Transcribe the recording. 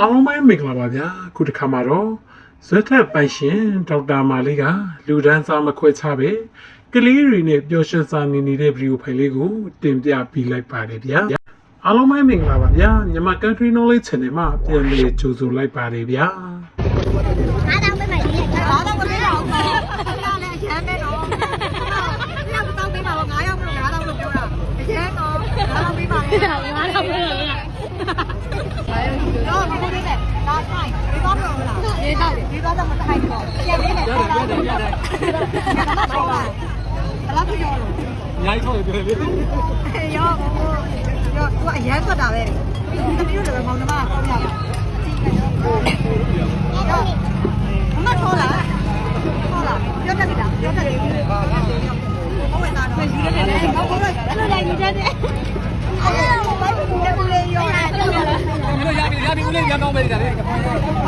အားလုံးပဲမင်္ဂလာပါဗျာခုတစ်ခါမှာတော့ဇွတ်ထက်ပိုင်ရှင်ဒေါက်တာမာလေးကလူဒန်းစားမခွဲခြားပဲကလေးတွေနဲ့ပျော်ရွှင်စာနေနေတဲ့ဗီဒီယိုဖိုင်လေးကိုတင်ပြပေးလိုက်ပါတယ်ဗျာအားလုံးပဲမင်္ဂလာပါဗျာမြန်မာ Country Knowledge Channel မှာပြန်လည်ကြိုဆိုလိုက်ပါတယ်ဗျာအားတောင်းပေးမယ်ဒီနေ့ဘာတော့မပေးတော့ဘူး။အဲ့ဒါလည်းအရင်ပဲတော့။အဲ့ဒါတော့ပေးပါတော့9ရောက်လို့9တော့လို့ပြောတာ။အရင်တော့9တော့ပေးပါလေ။ဒါငါတော့ပေးလို့ရ တော့မပေးနဲ့။ဒါဆိုင်။ဒီတော့မ လို့လား။ဒီတော့ဒီတော့တော့မထိုက်တော့။ပြန်ပေးမယ်။ရတယ်ရတယ်ရတယ်။ဘာလို့ပါ။ဘလားပြောလို့အများကြီးထောက်ရပြောလေ။ရောရောသူအရင်ထွက်တာပဲ။သမီးတို့လည်းမောင်နှမကောင်းရပါ။မမထောလား။ထောလား။ပြောတတ်ပြီလား။ပြောတတ်တယ်။ဟုတ်ဝင်သားတော့ယူရတယ်လေ။ဟုတ်ကဲ့။အဲ့လိုလည်းယူတတ်တယ်။အဲ့ဒါဘာလို့ဒီလိုလဲရောလဲ။မင်းတို့ရပြီရပြီဦးလေးရကောင်းပဲနေတာလေဘာဖြစ်နေလဲ